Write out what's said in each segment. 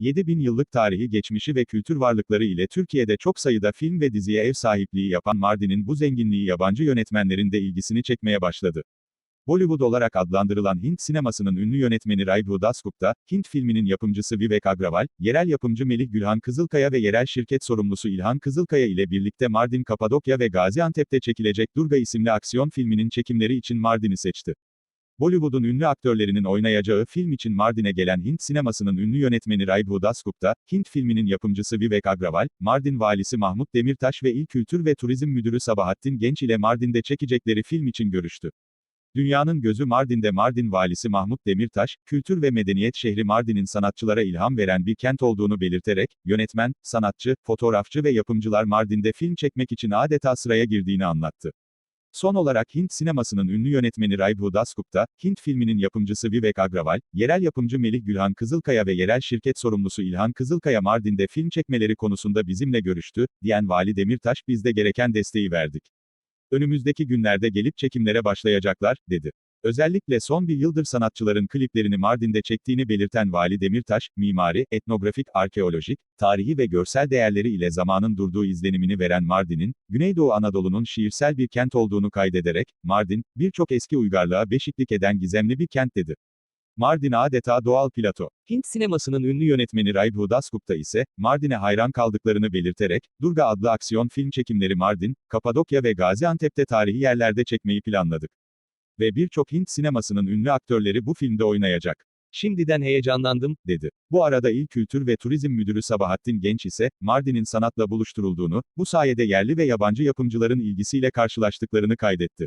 7000 yıllık tarihi geçmişi ve kültür varlıkları ile Türkiye'de çok sayıda film ve diziye ev sahipliği yapan Mardin'in bu zenginliği yabancı yönetmenlerin de ilgisini çekmeye başladı. Bollywood olarak adlandırılan Hint sinemasının ünlü yönetmeni Raibhu Dasgupta, Hint filminin yapımcısı Vivek Agrawal, yerel yapımcı Melih Gülhan Kızılkaya ve yerel şirket sorumlusu İlhan Kızılkaya ile birlikte Mardin, Kapadokya ve Gaziantep'te çekilecek Durga isimli aksiyon filminin çekimleri için Mardin'i seçti. Bollywood'un ünlü aktörlerinin oynayacağı film için Mardin'e gelen Hint sinemasının ünlü yönetmeni Raibhu Dasgupta, Hint filminin yapımcısı Vivek Agrawal, Mardin valisi Mahmut Demirtaş ve İl Kültür ve Turizm Müdürü Sabahattin Genç ile Mardin'de çekecekleri film için görüştü. Dünyanın gözü Mardin'de Mardin valisi Mahmut Demirtaş, kültür ve medeniyet şehri Mardin'in sanatçılara ilham veren bir kent olduğunu belirterek, yönetmen, sanatçı, fotoğrafçı ve yapımcılar Mardin'de film çekmek için adeta sıraya girdiğini anlattı. Son olarak Hint sinemasının ünlü yönetmeni Raibhu Dasgupta, Hint filminin yapımcısı Vivek Agrawal, yerel yapımcı Melih Gülhan Kızılkaya ve yerel şirket sorumlusu İlhan Kızılkaya Mardin'de film çekmeleri konusunda bizimle görüştü, diyen Vali Demirtaş biz de gereken desteği verdik. Önümüzdeki günlerde gelip çekimlere başlayacaklar, dedi. Özellikle son bir yıldır sanatçıların kliplerini Mardin'de çektiğini belirten Vali Demirtaş, mimari, etnografik, arkeolojik, tarihi ve görsel değerleri ile zamanın durduğu izlenimini veren Mardin'in, Güneydoğu Anadolu'nun şiirsel bir kent olduğunu kaydederek, Mardin, birçok eski uygarlığa beşiklik eden gizemli bir kent dedi. Mardin adeta doğal plato. Hint sinemasının ünlü yönetmeni Raibhu Dasgupta ise, Mardin'e hayran kaldıklarını belirterek, Durga adlı aksiyon film çekimleri Mardin, Kapadokya ve Gaziantep'te tarihi yerlerde çekmeyi planladık. Ve birçok Hint sinemasının ünlü aktörleri bu filmde oynayacak. Şimdiden heyecanlandım, dedi. Bu arada İl Kültür ve Turizm Müdürü Sabahattin Genç ise, Mardin'in sanatla buluşturulduğunu, bu sayede yerli ve yabancı yapımcıların ilgisiyle karşılaştıklarını kaydetti.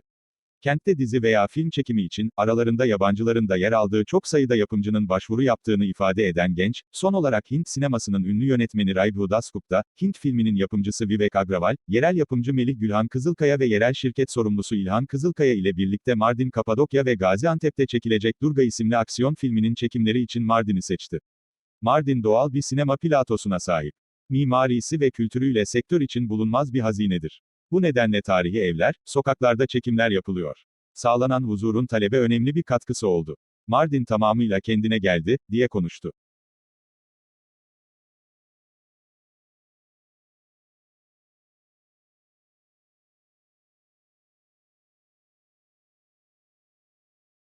Kentte dizi veya film çekimi için, aralarında yabancıların da yer aldığı çok sayıda yapımcının başvuru yaptığını ifade eden Genç, son olarak Hint sinemasının ünlü yönetmeni Raibhu Dasgupta, Hint filminin yapımcısı Vivek Agrawal, yerel yapımcı Melih Gülhan Kızılkaya ve yerel şirket sorumlusu İlhan Kızılkaya ile birlikte Mardin, Kapadokya ve Gaziantep'te çekilecek Durga isimli aksiyon filminin çekimleri için Mardin'i seçti. Mardin doğal bir sinema platosuna sahip. Mimarisi ve kültürüyle sektör için bulunmaz bir hazinedir. Bu nedenle tarihi evler, sokaklarda çekimler yapılıyor. Sağlanan huzurun talebe önemli bir katkısı oldu. Mardin tamamıyla kendine geldi, diye konuştu.